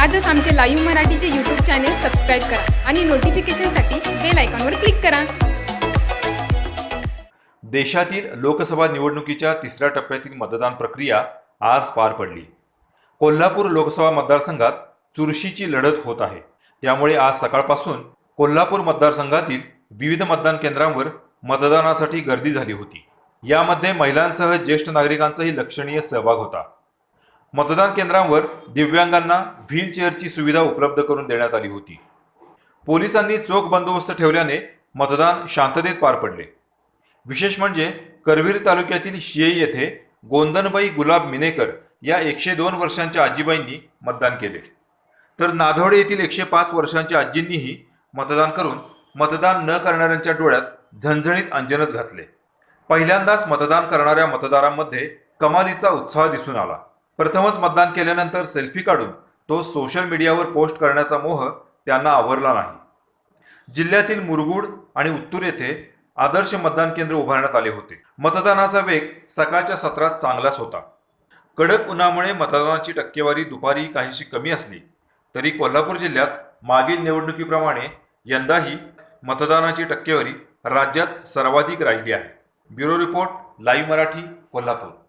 आजच आमचे लाईव्ह मराठीचे यूट्यूब चॅनेल सबस्क्राईब करा आणि नोटिफिकेशनसाठी बेल आयकॉनवर क्लिक करा. देशातील लोकसभा निवडणुकीच्या तिसऱ्या टप्प्यातील मतदान प्रक्रिया आज पार पडली. कोल्हापूर लोकसभा मतदारसंघात चुरशीची लढत होत आहे. त्यामुळे आज सकाळपासून कोल्हापूर मतदारसंघातील विविध मतदान केंद्रांवर मतदानासाठी गर्दी झाली होती. यामध्ये महिलांसह ज्येष्ठ नागरिकांचाही लक्षणीय सहभाग होता. मतदान केंद्रांवर दिव्यांगांना व्हीलचेअरची सुविधा उपलब्ध करून देण्यात आली होती. पोलिसांनी चोख बंदोबस्त ठेवल्याने मतदान शांततेत पार पडले. विशेष म्हणजे करवीर तालुक्यातील शिये येथे गोंदनबाई गुलाब मिनेकर या एकशे दोन वर्षांच्या आजीबाईंनी मतदान केले. तर नाधोडे येथील एकशे पाच वर्षांच्या आजींनीही मतदान करून मतदान न करणाऱ्यांच्या डोळ्यात झणझणीत अंजनच घातले. पहिल्यांदाच मतदान करणाऱ्या मतदारांमध्ये कमालीचा उत्साह दिसून आला. प्रथमच मतदान केल्यानंतर सेल्फी काढून तो सोशल मीडियावर पोस्ट करण्याचा मोह त्यांना आवरला नाही. जिल्ह्यातील मुरगुड आणि उत्तूर येथे आदर्श मतदान केंद्र उभारण्यात आले होते. मतदानाचा वेग सकाळच्या सत्रात चांगलाच होता. कडक उन्हामुळे मतदानाची टक्केवारी दुपारी काहीशी कमी असली तरी कोल्हापूर जिल्ह्यात मागील निवडणुकीप्रमाणे यंदाही मतदानाची टक्केवारी राज्यात सर्वाधिक राहिली आहे. Bureau report live Marathi Kolhapur.